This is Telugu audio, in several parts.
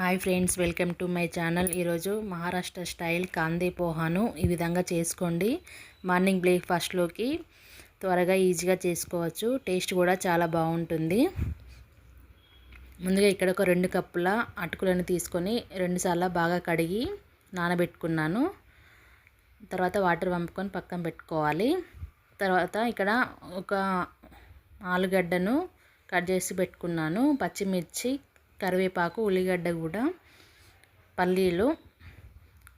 Hi friends welcome to my channel. ఈరోజు మహారాష్ట్ర స్టైల్ కాందే పోహాను ఈ విధంగా చేసుకోండి. మార్నింగ్ బ్రేక్ఫాస్ట్లోకి త్వరగా ఈజీగా చేసుకోవచ్చు. టేస్ట్ కూడా చాలా బాగుంటుంది. ముందుగా ఇక్కడ ఒక రెండు కప్పుల అటుకులను తీసుకొని రెండుసార్లు బాగా కడిగి నానబెట్టుకున్నాను. తర్వాత వాటర్ పంపుకొని పక్కన పెట్టుకోవాలి. తర్వాత ఇక్కడ ఒక ఆలుగడ్డను కట్ చేసి పెట్టుకున్నాను. పచ్చిమిర్చి కరివేపాకు ఉల్లిగడ్డ కూడా పల్లీలు.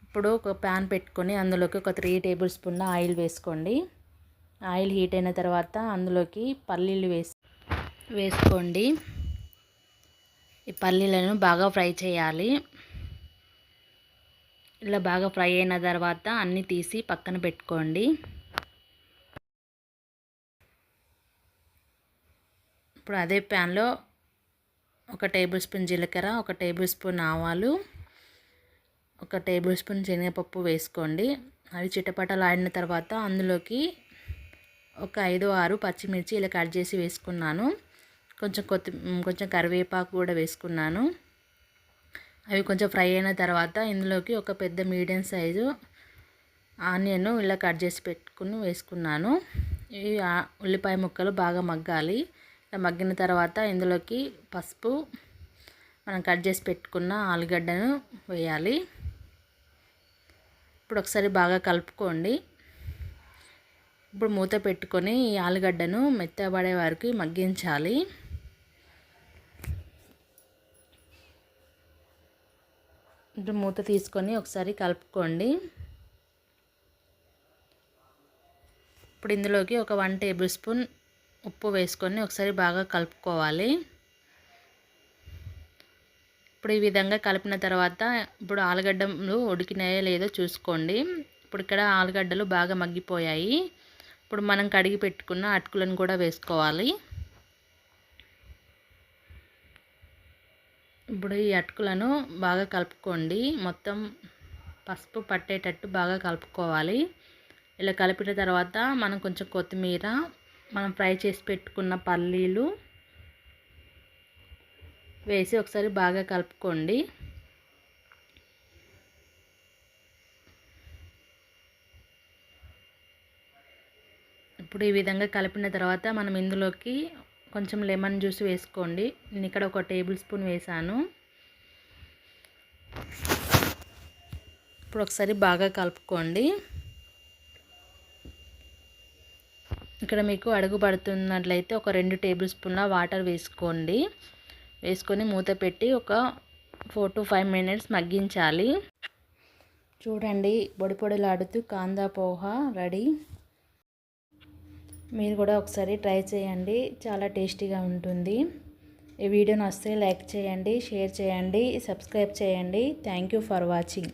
ఇప్పుడు ఒక ప్యాన్ పెట్టుకొని అందులోకి ఒక త్రీ టేబుల్ స్పూన్ ఆయిల్ వేసుకోండి. ఆయిల్ హీట్ అయిన తర్వాత అందులోకి పల్లీలు వేసి వేసుకోండి. ఈ పల్లీలను బాగా ఫ్రై చేయాలి. ఇలా బాగా ఫ్రై అయిన తర్వాత అన్నీ తీసి పక్కన పెట్టుకోండి. ఇప్పుడు అదే ప్యాన్లో ఒక టేబుల్ స్పూన్ జీలకర్ర ఒక టేబుల్ స్పూన్ ఆవాలు ఒక టేబుల్ స్పూన్ శనగపప్పు వేసుకోండి. అవి చిటపటలు ఆడిన తర్వాత అందులోకి ఒక ఐదు ఆరు పచ్చిమిర్చి ఇలా కట్ చేసి వేసుకున్నాను. కొంచెం కొత్తి కొంచెం కరివేపాకు కూడా వేసుకున్నాను. అవి కొంచెం ఫ్రై అయిన తర్వాత ఇందులోకి ఒక పెద్ద మీడియం సైజు ఆనియన్ ఇలా కట్ చేసి పెట్టుకుని వేసుకున్నాను. ఈ ఉల్లిపాయ ముక్కలు బాగా మగ్గాలి. మగ్గిన తర్వాత ఇందులోకి పసుపు మనం కట్ చేసి పెట్టుకున్న ఆలుగడ్డను వేయాలి. ఇప్పుడు ఒకసారి బాగా కలుపుకోండి. ఇప్పుడు మూత పెట్టుకొని ఈ ఆలుగడ్డను మెత్తబడే వరకు మగ్గించాలి. ఇప్పుడు మూత తీసుకొని ఒకసారి కలుపుకోండి. ఇప్పుడు ఇందులోకి ఒక వన్ టేబుల్ స్పూన్ ఉప్పు వేసుకొని ఒకసారి బాగా కలుపుకోవాలి. ఇప్పుడు ఈ విధంగా కలిపిన తర్వాత ఇప్పుడు ఆలుగడ్డలు ఉడికినాయో లేదో చూసుకోండి. ఇప్పుడు ఇక్కడ ఆలుగడ్డలు బాగా మగ్గిపోయాయి. ఇప్పుడు మనం కడిగి పెట్టుకున్న అటుకులను కూడా వేసుకోవాలి. ఇప్పుడు ఈ అటుకులను బాగా కలుపుకోండి. మొత్తం పసుపు పట్టేటట్టు బాగా కలుపుకోవాలి. ఇలా కలిపిన తర్వాత మనం కొంచెం కొత్తిమీర మనం ఫ్రై చేసి పెట్టుకున్న పల్లీలు వేసి ఒకసారి బాగా కలుపుకోండి. ఇప్పుడు ఈ విధంగా కలిపిన తర్వాత మనం ఇందులోకి కొంచెం లెమన్ జ్యూస్ వేసుకోండి. నేను ఇక్కడ ఒక టేబుల్ స్పూన్ వేసాను. ఇప్పుడు ఒకసారి బాగా కలుపుకోండి. ఇక్కడ మీకు అడుగు పడుతున్నట్లయితే ఒక రెండు టేబుల్ స్పూన్ల వాటర్ వేసుకోండి. వేసుకొని మూత పెట్టి ఒక ఫోర్ టు ఫైవ్ మినిట్స్ మగ్గించాలి. చూడండి పొడి పొడిలాడుతూ కాందా పోహా రెడీ. మీరు కూడా ఒకసారి ట్రై చేయండి చాలా టేస్టీగా ఉంటుంది. ఈ వీడియో నచ్చితే లైక్ చేయండి షేర్ చేయండి సబ్స్క్రైబ్ చేయండి. Thank you for watching.